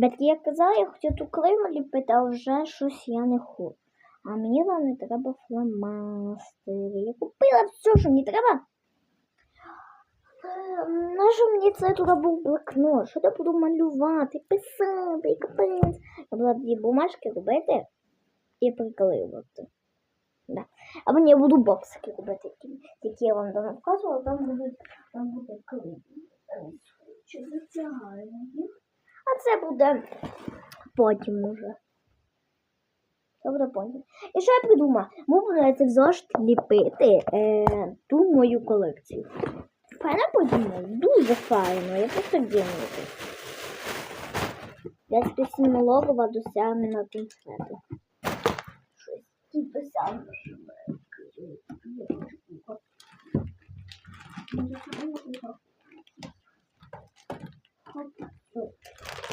Батьки казала, я хотів ту клейму а вже щось я не хочу. А мені не треба фломастери. Я купила все, що мені треба. Е, Нащо мені це туди був блокнот? Що я буду малювати, писати, капець. Я буду дві бумажки робити і приклеювати. Да. Або ні, я буду боксики робити, які, я вам давно показувала, там буде, там буде клей. Чи затягаємо їх? А це буде потім уже. Це буде потім. І що я придумала? Ми будемо це зошит ліпити е, ту мою колекцію. Файно подумала? Дуже файно. Я просто дивлюся. Я спеціально логова досягнена концерту. Щось ті досягнено,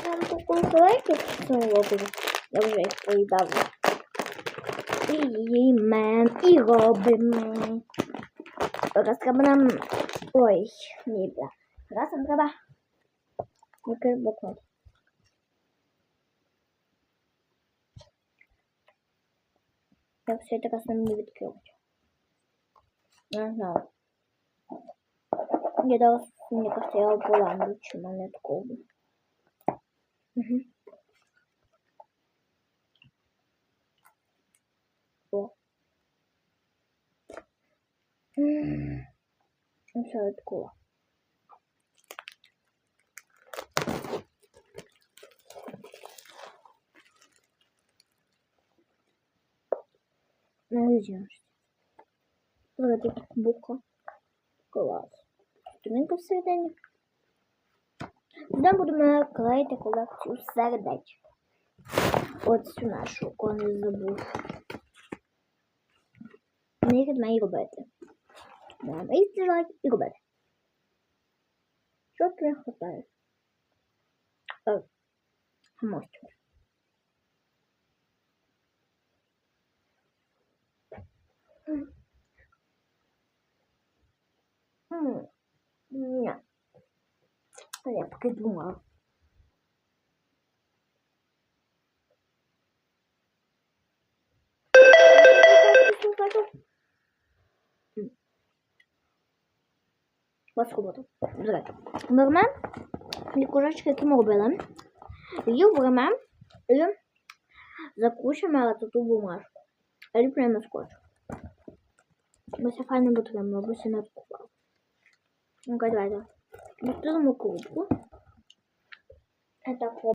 Там таку колекцію цього логова. Я вже їх поїдала. І їмо, і робимо. Раз треба нам... Ой, ні, бля. Раз нам треба... Який блокнот. Я все это раз нам не відкрити. Не знаю. Я дала, мне кажется, я була лучше монеткову. Угу. О. Ну, все відкула. Надіжся. Давайте бука. Клас. Сторінка всередині. Сюди будемо клеїти колекцію сердечок. От нашу, кого не забув. Ми їх має робити. Маємо і стежати, і робити. Що не хватає? Е, Мостик. М, Ні. Я поки думала. Вас. Давайте. Беремо і кружечки, які ми робили. Її беремо і закручуємо ту бумажку. Ліплюємо скотч. Бо це файно буде, бо це не відкував. Ну-ка, давайте. Відкриємо Это Так,